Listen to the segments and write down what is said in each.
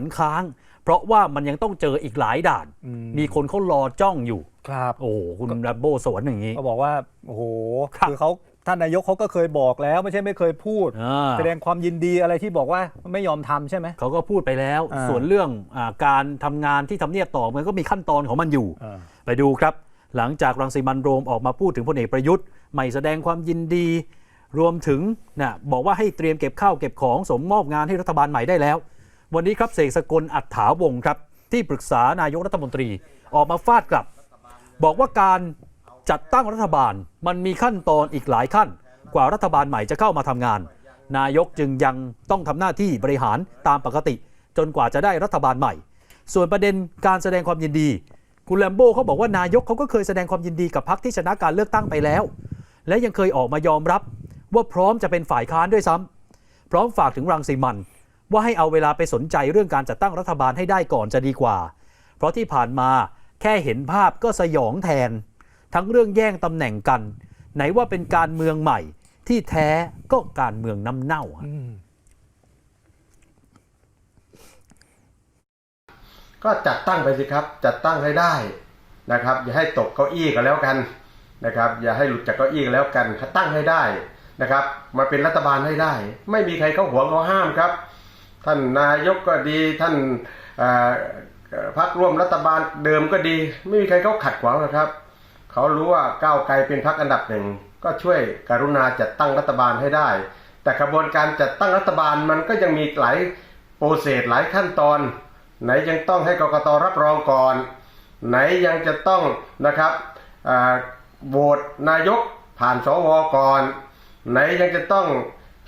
หันค้าง เพราะว่ามันยังต้องเจออีกหลายด่านอืมมีคนเขารอจ้องอยู่ ครับ โอ้โหคุณแรมโบสวนอย่างนี้เขาบอกว่า โอ้โหครับคือเขาท่านนายกเขาก็เคยบอกแล้วไม่ใช่ไม่เคยพูด อ่า แสดงความยินดีอะไรที่บอกว่าไม่ยอมทำใช่ไหม เขาก็พูดไปแล้ว อ่าส่วนเรื่องอาการทำงานที่ทำเนียบต่อมันก็มีขั้นตอนของมันอยู่ อ่า ไปดูครับ หลังจากรังสิมันต์โรมออกมาพูดถึงพลเอกประยุทธ์ไม่แสดงความยินดี รวมถึงนะบอกว่าให้เตรียมเก็บข้าวเก็บของสมมอบงานให้รัฐบาลใหม่ได้แล้ว วันนี้ครับเสกสกลอัฏฐาวงครับ ที่ปรึกษานายกรัฐมนตรีออกมาฟาดกลับ บอกว่าการจัดตั้งรัฐบาลมันมีขั้นตอนอีกหลายขั้น กว่ารัฐบาลใหม่จะเข้ามาทำงาน นายกจึงยังต้องทำหน้าที่บริหารตามปกติ จนกว่าจะได้รัฐบาลใหม่ ส่วนประเด็นการแสดงความยินดี คุณแลมโบ้เขาบอกว่านายกเขาก็เคยแสดงความยินดีกับพรรคที่ชนะการเลือกตั้งไปแล้ว และยังเคยออกมายอมรับว่าพร้อมจะเป็นฝ่ายค้านด้วยซ้ำพร้อมฝากถึงรังสีมัน ว่าให้เอาเวลาไปสนใจเรื่องการจัดตั้งรัฐบาลให้ได้ก่อนจะดีกว่า เพราะที่ผ่านมาแค่เห็นภาพก็สยองแทน ทั้งเรื่องแย่งตำแหน่งกัน ไหนว่าเป็นการเมืองใหม่ ที่แท้ก็การเมืองน้ำเน่าอะอืมก็จัดตั้งไปสิครับ จัดตั้งให้ได้นะครับ อย่าให้ตกเก้าอี้กันแล้วกันนะครับ อย่าให้หลุดจากเก้าอี้กันแล้วกันตั้งให้ได้นะครับ มาเป็นรัฐบาลให้ได้ ไม่มีใครเข้าหัวเขาห้ามครับ ท่านนายกก็ดีท่านพรรคร่วมรัฐบาลเดิมก็ดี ไม่มีใครเขาขัดขวางหรอกครับ เขารู้ว่าก้าวไกลเป็นพรรคอันดับหนึ่ง ก็ช่วยกรุณาจัดตั้งรัฐบาลให้ได้ แต่กระบวนการจัดตั้งรัฐบาลมันก็ยังมีหลายโปรเซสหลายขั้นตอน ไหนยังต้องให้กรกตรับรองก่อน ไหนยังจะต้องนะครับโหวตนายกผ่านสวก่อน ไหนยังจะต้อง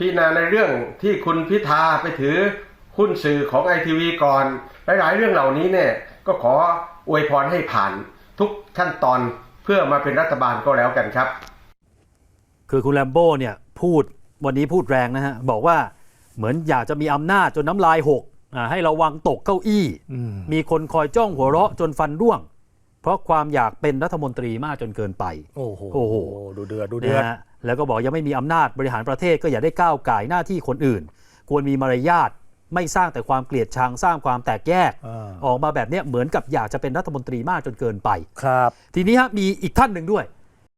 พิจารณาในเรื่องที่คุณพิธาไปถือหุ้นสื่อของไอทีวีก่อน หลายๆ เรื่องเหล่านี้เนี่ยก็ขออวยพรให้ผ่านทุกขั้นตอนเพื่อมาเป็นรัฐบาลก็แล้วกันครับ คือคุณแลมโบ้เนี่ยพูดวันนี้พูดแรงนะฮะ บอกว่าเหมือนอยากจะมีอำนาจจนน้ำลายหกอ่าให้ระวังตกเก้าอี้อืมมีคนคอยจ้องหัวเราะจนฟันร่วง เพราะความอยากเป็นรัฐมนตรีมากจนเกินไป โอ้โหโอ้โหดูเดือดดูเดือดนะฮะแล้วก็บอกยังไม่มีอำนาจบริหารประเทศก็อย่าได้ก้าวไก่ายหน้าที่คนอื่น ควรมีมารยาทไม่สร้างแต่ความเกลียดชังสร้างความแตกแยก อ่าออกมาแบบเนี้ยเหมือนกับอยากจะเป็นรัฐมนตรีมากจนเกินไป ครับ ทีนี้ฮะมีอีกท่านหนึ่งด้วย